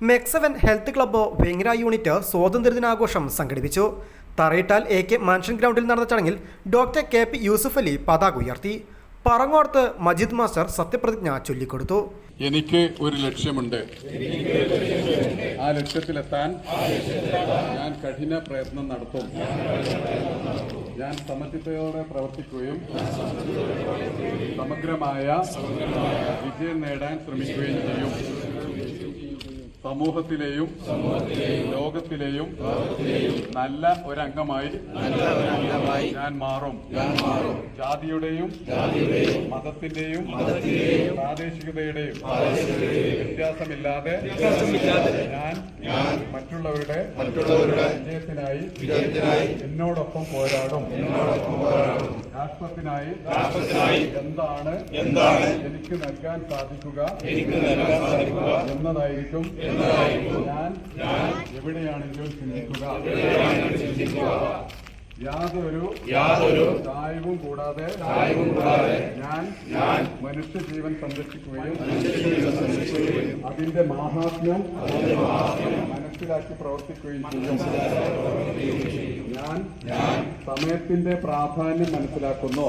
MEC seven health club Vengira unit സ്വാതന്ത്ര്യ ദിനാഘോഷം സംഘടിപ്പിച്ചു. തറയിട്ടാൽ എ കെ മാൻഷൻ ഗ്രൗണ്ടിൽ നടന്ന ചടങ്ങിൽ doctor K P Yusuf Ali പതാക ഉയർത്തി. പറങ്ങോർത്ത് മജിദ് മാസ്റ്റർ സത്യപ്രതിജ്ഞ ചൊല്ലിക്കൊടുത്തു. എനിക്ക് ഒരു ലക്ഷ്യമുണ്ട്. ആ ലക്ഷ്യത്തിലെത്താൻ ഞാൻ കഠിന പ്രയത്നം നടത്തും. ഞാൻ സമചിത്തയോടെ പ്രവർത്തിക്കുകയും സമഗ്രമായ വിജയം നേടാൻ ശ്രമിക്കുകയും ചെയ്യും. സമൂഹത്തിലെയും ലോകത്തിലെയും നല്ല ഒരംഗമായി ഞാൻ മാറും. ജാതിയുടെയും മതത്തിന്റെയും പ്രാദേശികതയുടെയും വ്യത്യാസമില്ലാതെ ഞാൻ മറ്റുള്ളവരുടെ വിജയത്തിനായി എന്നോടൊപ്പം പോരാടും. രാഷ്ട്രത്തിനായി എന്താണ് എനിക്ക് നൽകാൻ സാധിക്കുക എന്നതായിരിക്കും ഞാൻ എവിടെയാണെങ്കിലും ചിന്തിക്കുക. യാതൊരു യാതൊരു ചായവും കൂടാതെ ചായവും കൂടാതെ ഞാൻ ഞാൻ മനുഷ്യജീവൻ സംരക്ഷിക്കുകയും അതിന്റെ മാഹാത്മ്യം മനസ്സിലാക്കി പ്രവർത്തിക്കുകയും ചെയ്യും. ഞാൻ ഞാൻ സമയത്തിന്റെ പ്രാധാന്യം മനസ്സിലാക്കുന്നു.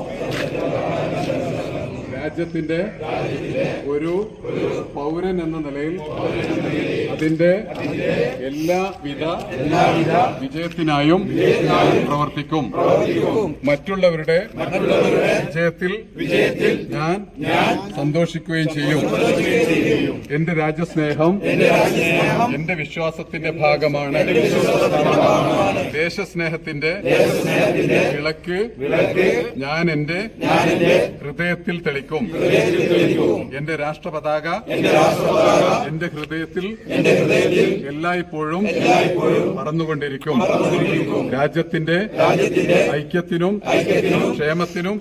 രാജ്യത്തിന്റെ ഒരു പൗരൻ എന്ന നിലയിൽ അതിന്റെ എല്ലാവിധ വിജയത്തിനായും പ്രവർത്തിക്കും. മറ്റുള്ളവരുടെ വിജയത്തിൽ ഞാൻ സന്തോഷിക്കുകയും ചെയ്യും. എന്റെ രാജ്യസ്നേഹം എന്റെ വിശ്വാസത്തിന്റെ ഭാഗമാണ്. ദേശസ്നേഹത്തിന്റെ വിളക്ക് ഞാൻ എന്റെ ഹൃദയത്തിൽ തെളിക്കും. എന്റെ രാഷ്ട്രപതാക എന്റെ ഹൃദയത്തിൽ എല്ലായ്പ്പോഴും പറന്നുകൊണ്ടിരിക്കും. രാജ്യത്തിന്റെ ഐക്യത്തിനും ക്ഷേമത്തിനും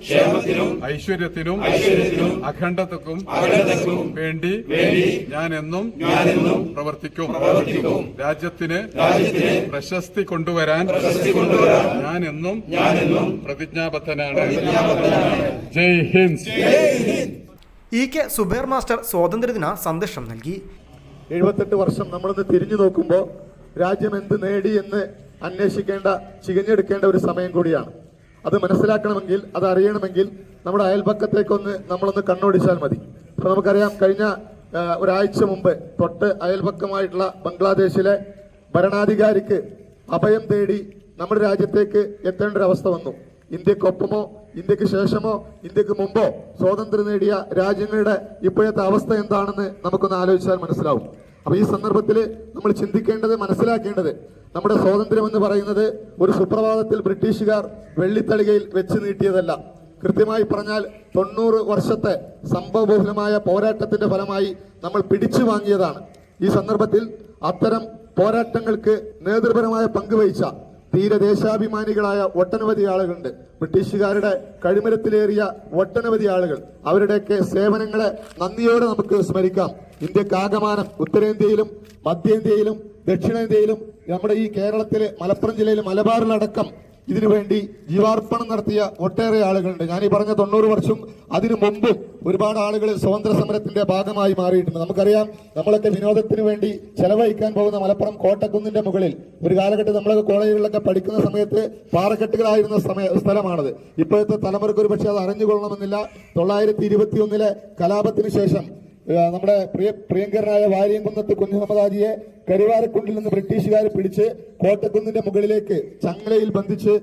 ഐശ്വര്യത്തിനും അഖണ്ഡതക്കും വേണ്ടി ഞാൻ എന്നും പ്രവർത്തിക്കും. രാജ്യത്തിന് പ്രശസ്തി കൊണ്ടുവരാൻ ഞാൻ എന്നും പ്രതിജ്ഞാബദ്ധനാണ്. Jai Hind. E K Zubair master സ്വാതന്ത്ര്യദിന സന്ദേശം നൽകി. എഴുപത്തെട്ട് വർഷം നമ്മളൊന്ന് തിരിഞ്ഞു നോക്കുമ്പോൾ രാജ്യം എന്ത് നേടി എന്ന് അന്വേഷിക്കേണ്ട ചികഞ്ഞെടുക്കേണ്ട ഒരു സമയം കൂടിയാണ്. അത് മനസ്സിലാക്കണമെങ്കിൽ അത് അറിയണമെങ്കിൽ നമ്മുടെ അയൽപക്കത്തേക്കൊന്ന് നമ്മളൊന്ന് കണ്ണോടിച്ചാൽ മതി. അപ്പോൾ നമുക്കറിയാം കഴിഞ്ഞ ഒരാഴ്ച മുമ്പ് തൊട്ട് അയൽപക്കമായിട്ടുള്ള ബംഗ്ലാദേശിലെ ഭരണാധികാരിക്ക് അഭയം തേടി നമ്മുടെ രാജ്യത്തേക്ക് എത്തേണ്ട ഒരു അവസ്ഥ വന്നു. ഇന്ത്യക്കൊപ്പമോ ഇന്ത്യയ്ക്ക് ശേഷമോ ഇന്ത്യയ്ക്ക് മുമ്പോ സ്വാതന്ത്ര്യം നേടിയ രാജ്യങ്ങളുടെ ഇപ്പോഴത്തെ അവസ്ഥ എന്താണെന്ന് നമുക്കൊന്ന് ആലോചിച്ചാൽ മനസ്സിലാവും. അപ്പൊ ഈ സന്ദർഭത്തിൽ നമ്മൾ ചിന്തിക്കേണ്ടത് മനസ്സിലാക്കേണ്ടത് നമ്മുടെ സ്വാതന്ത്ര്യം എന്ന് പറയുന്നത് ഒരു സുപ്രഭാതത്തിൽ ബ്രിട്ടീഷുകാർ വെള്ളിത്തളികയിൽ വെച്ച് നീട്ടിയതല്ല. കൃത്യമായി പറഞ്ഞാൽ തൊണ്ണൂറ് വർഷത്തെ സംഭവബഹുലമായ പോരാട്ടത്തിന്റെ ഫലമായി നമ്മൾ പിടിച്ചു വാങ്ങിയതാണ്. ഈ സന്ദർഭത്തിൽ അത്തരം പോരാട്ടങ്ങൾക്ക് നേതൃപരമായ പങ്കുവഹിച്ച തീരദേശാഭിമാനികളായ ഒട്ടനവധി ആളുകളുണ്ട്. ബ്രിട്ടീഷുകാരുടെ കഴിമരത്തിലേറിയ ഒട്ടനവധി ആളുകൾ. അവരുടെയൊക്കെ സേവനങ്ങളെ നന്ദിയോടെ നമുക്ക് സ്മരിക്കാം. ഇന്ത്യക്കാകമാനം ഉത്തരേന്ത്യയിലും മധ്യേന്ത്യയിലും ദക്ഷിണേന്ത്യയിലും നമ്മുടെ ഈ കേരളത്തിലെ മലപ്പുറം ജില്ലയിലെ മലബാറിലടക്കം ഇതിനുവേണ്ടി ജീവാർപ്പണം നടത്തിയ ഒട്ടേറെ ആളുകളുണ്ട്. ഞാൻ ഈ പറഞ്ഞ തൊണ്ണൂറ് വർഷം അതിനു മുമ്പും ഒരുപാട് ആളുകൾ സ്വാതന്ത്ര്യ സമരത്തിന്റെ ഭാഗമായി മാറിയിട്ടുണ്ട്. നമുക്കറിയാം നമ്മളൊക്കെ വിനോദത്തിന് വേണ്ടി ചെലവഴിക്കാൻ പോകുന്ന മലപ്പുറം കോട്ടക്കുന്നിന്റെ മുകളിൽ ഒരു കാലഘട്ടം നമ്മളൊക്കെ കോളേജുകളിലൊക്കെ പഠിക്കുന്ന സമയത്ത് പാറക്കെട്ടുകളായിരുന്ന സമയ സ്ഥലമാണത്. ഇപ്പോഴത്തെ തലമുറയ്ക്ക് ഒരു പക്ഷേ അത് അറിഞ്ഞുകൊള്ളണമെന്നില്ല. തൊള്ളായിരത്തി ഇരുപത്തി ഒന്നിലെ കലാപത്തിന് ശേഷം നമ്മുടെ പ്രിയ പ്രിയങ്കരനായ വാര്യംകുന്നത്ത് കുഞ്ഞുഹമ്മദാജിയെ കരുവാരക്കുണ്ടിൽ നിന്ന് ബ്രിട്ടീഷുകാർ പിടിച്ച് കോട്ടക്കുന്നിന്റെ മുകളിലേക്ക് ചങ്ങലയിൽ ബന്ധിച്ച്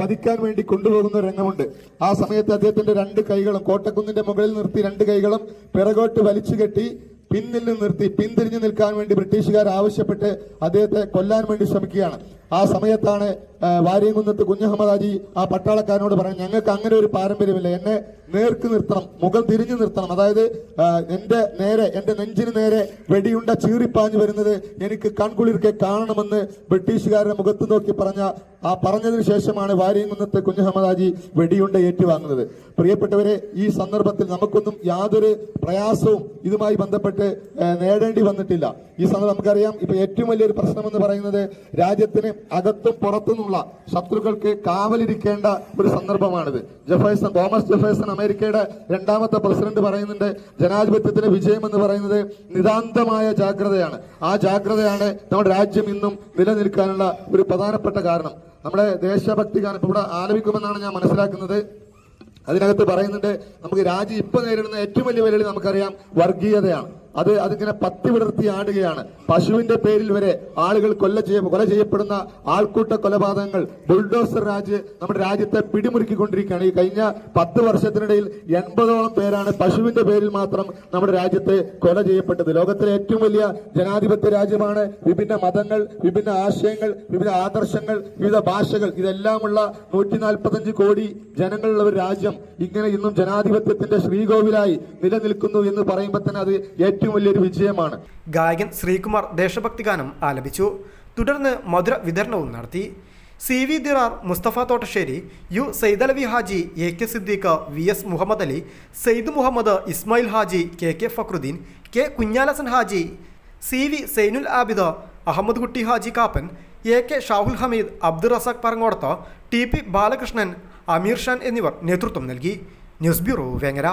വധിക്കാൻ വേണ്ടി കൊണ്ടുപോകുന്ന രംഗമുണ്ട്. ആ സമയത്ത് അദ്ദേഹത്തിന്റെ രണ്ട് കൈകളും കോട്ടക്കുന്നിന്റെ മുകളിൽ നിർത്തി രണ്ട് കൈകളും പിറകോട്ട് വലിച്ചു കെട്ടി പിന്നിൽ നിന്ന് നിർത്തി പിന്തിരിഞ്ഞു നിൽക്കാൻ വേണ്ടി ബ്രിട്ടീഷുകാർ ആവശ്യപ്പെട്ട് അദ്ദേഹത്തെ കൊല്ലാൻ വേണ്ടി ശ്രമിക്കുകയാണ്. ആ സമയത്താണ് വാര്യംകുന്നത്ത് കുഞ്ഞഹമ്മദാജി ആ പട്ടാളക്കാരനോട് പറഞ്ഞു ഞങ്ങൾക്ക് അങ്ങനെ ഒരു പാരമ്പര്യമില്ല. എന്നെ നേർക്ക് നിർത്തണം മുഖം തിരിഞ്ഞു നിർത്തണം. അതായത് എന്റെ നേരെ എന്റെ നെഞ്ചിന് നേരെ വെടിയുണ്ട ചീറിപ്പാഞ്ഞു വരുന്നത് എനിക്ക് കൺകുളിർക്കെ കാണണമെന്ന് ബ്രിട്ടീഷുകാരുടെ മുഖത്ത് നോക്കി പറഞ്ഞ ആ പറഞ്ഞതിന് ശേഷമാണ് വാര്യംകുന്നത്ത് കുഞ്ഞഹമ്മദാജി വെടിയുണ്ട ഏറ്റുവാങ്ങുന്നത്. പ്രിയപ്പെട്ടവരെ ഈ സന്ദർഭത്തിൽ നമുക്കൊന്നും യാതൊരു പ്രയാസവും ഇതുമായി ബന്ധപ്പെട്ട് നേടേണ്ടി വന്നിട്ടില്ല. ഈ സന്ദർഭം നമുക്കറിയാം ഇപ്പൊ ഏറ്റവും വലിയൊരു പ്രശ്നം എന്ന് പറയുന്നത് രാജ്യത്തിന് അകത്തും പുറത്തുനിന്നുള്ള ശത്രുക്കൾക്ക് കാവലിരിക്കേണ്ട ഒരു സന്ദർഭമാണിത്. ജെഫേഴ്സൺ തോമസ് ജെഫേഴ്സൺ അമേരിക്കയുടെ രണ്ടാമത്തെ പ്രസിഡന്റ് പറയുന്നുണ്ട് ജനാധിപത്യത്തിന്റെ വിജയം എന്ന് പറയുന്നത് നിതാന്തമായ ജാഗ്രതയാണ്. ആ ജാഗ്രതയാണ് നമ്മുടെ രാജ്യം ഇന്നും നിലനിൽക്കാനുള്ള ഒരു പ്രധാനപ്പെട്ട കാരണം. നമ്മുടെ ദേശഭക്തി ഗാനം ഇവിടെ ആലപിക്കുമെന്നാണ് ഞാൻ മനസ്സിലാക്കുന്നത്. അതിനകത്ത് പറയുന്നുണ്ട് നമുക്ക് രാജ്യം ഇപ്പൊ നേരിടുന്ന ഏറ്റവും വലിയ വെല്ലുവിളി നമുക്കറിയാം വർഗീയതയാണ്. അത് അതിങ്ങനെ പത്തി വിടർത്തി ആടുകയാണ്. പശുവിന്റെ പേരിൽ വരെ ആളുകൾ കൊല്ല ചെയ്യ കൊല ചെയ്യപ്പെടുന്ന ആൾക്കൂട്ട കൊലപാതകങ്ങൾ ബുൾഡോസർ രാജ് നമ്മുടെ രാജ്യത്തെ പിടിമുറുക്കിക്കൊണ്ടിരിക്കുകയാണ്. ഈ കഴിഞ്ഞ പത്ത് വർഷത്തിനിടയിൽ എൺപതോളം പേരാണ് പശുവിന്റെ പേരിൽ മാത്രം നമ്മുടെ രാജ്യത്തെ കൊല ചെയ്യപ്പെട്ടത്. ലോകത്തിലെ ഏറ്റവും വലിയ ജനാധിപത്യ രാജ്യമാണ്. വിഭിന്ന മതങ്ങൾ വിഭിന്ന ആശയങ്ങൾ വിവിധ ആദർശങ്ങൾ വിവിധ ഭാഷകൾ. ഇതെല്ലാമുള്ള നൂറ്റി നാൽപ്പത്തഞ്ച് കോടി ജനങ്ങളുള്ള ഒരു രാജ്യം ഇങ്ങനെ ഇന്നും ജനാധിപത്യത്തിന്റെ ശ്രീകോവിലായി നിലനിൽക്കുന്നു എന്ന് പറയുമ്പോൾ തന്നെ അത് ഏറ്റവും വലിയൊരു വിജയമാണ്. ഗായകൻ ശ്രീകുമാർ ദേശഭക്തി ഗാനം ആലപിച്ചു. തുടർന്ന് മധുര വിതരണവും നടത്തി. C V Dirar Mustafa Thottasseri U Saidalavi Haji A K Siddique V S Muhammad Ali Syed Muhammad Ismail Haji K K Fakhruddin K Kunhalasan Haji C V Zainul Abida Ahmed Kutty Haji Kappan A K Shahul Hameed Abdul Razak Parangodath T P Balakrishnan Ameer Shan എന്നിവർ നേതൃത്വം നൽകി. News bureau Vengara.